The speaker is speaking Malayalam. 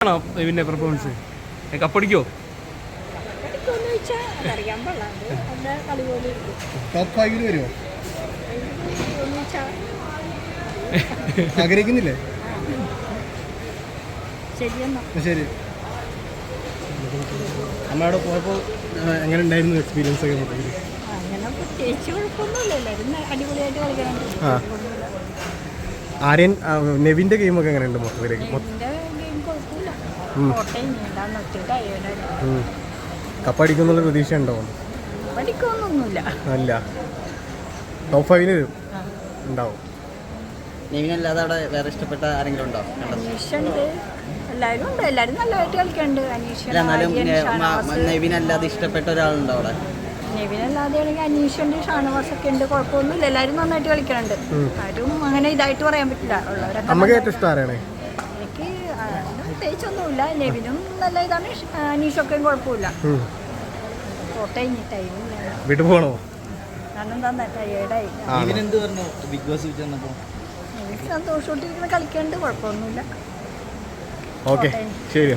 ആണോ പിന്നെ പെർഫോമൻസ് കപ്പടിക്കോ ആഗ്രഹിക്കുന്നില്ലേ? ശരി. അമ്മയുടെ പോയപ്പോൾ എങ്ങനെ ഉണ്ടായിരുന്നു എക്സ്പീരിയൻസ് ഒക്കെ അങ്ങനെ പ്രത്യേകിച്ച് കുഴപ്പമൊന്നുമില്ല അടിപൊളിയായിട്ട് കളിക്കാനുണ്ട്. ആര്യൻ നെവിന്റെ നെവിന്റെ ഗെയിമൊക്കെ എങ്ങനെയുണ്ട് മൊത്തത്തിലേക്ക് കോട്ടയം. കപ്പടിക്കുന്നുള്ള പ്രതീക്ഷ ഉണ്ടോ പഠിക്കൊന്നൊന്നുമില്ല അല്ല. ടോപ്പ് ഫൈവിന് വരും ഉണ്ടാവും. അവിടെ വേറെ ഇഷ്ടപ്പെട്ട ആരെങ്കിലും ഉണ്ടോ? എല്ലാവരും ഉണ്ട്. നല്ലതായിട്ട് കളിക്കുന്നുണ്ട് നെവിനല്ലാതെ ഇഷ്ടപ്പെട്ട ഒരാളുണ്ടോ അവിടെ? നെവിനല്ലാതെ ആണെങ്കിൽ അനീഷുണ്ട് ഷാനവാസ് ഒക്കെ ഉണ്ട്. കുഴപ്പമൊന്നുമില്ല. എല്ലാവരും നന്നായിട്ട് കളിക്കുന്നുണ്ട് ആരും അങ്ങനെ ഇതായിട്ട് പറയാൻ പറ്റില്ല. ഉള്ളവരൊക്കെ നമുക്ക് ഏറ്റവും ഇഷ്ടം ആരാണ്? പ്രത്യേകിച്ചൊന്നുമില്ല നെവിനും നല്ല ഇതാണ്. അനീഷൊക്കെയും കുഴപ്പമില്ല. കോട്ടയം ടൈമില്ല വീട്ടിൽ പോകണോ കാരണം എന്താ ടയേർഡായി ആണോ? എന്ത് പറഞ്ഞു? ബിഗ് ബോസ് ചെന്നപ്പോൾ എനിക്ക് സന്തോഷമായിട്ടിരിക്കുന്ന കളിക്കുന്നുണ്ട് കുഴപ്പമൊന്നുമില്ല. ഓക്കെ. ശരി.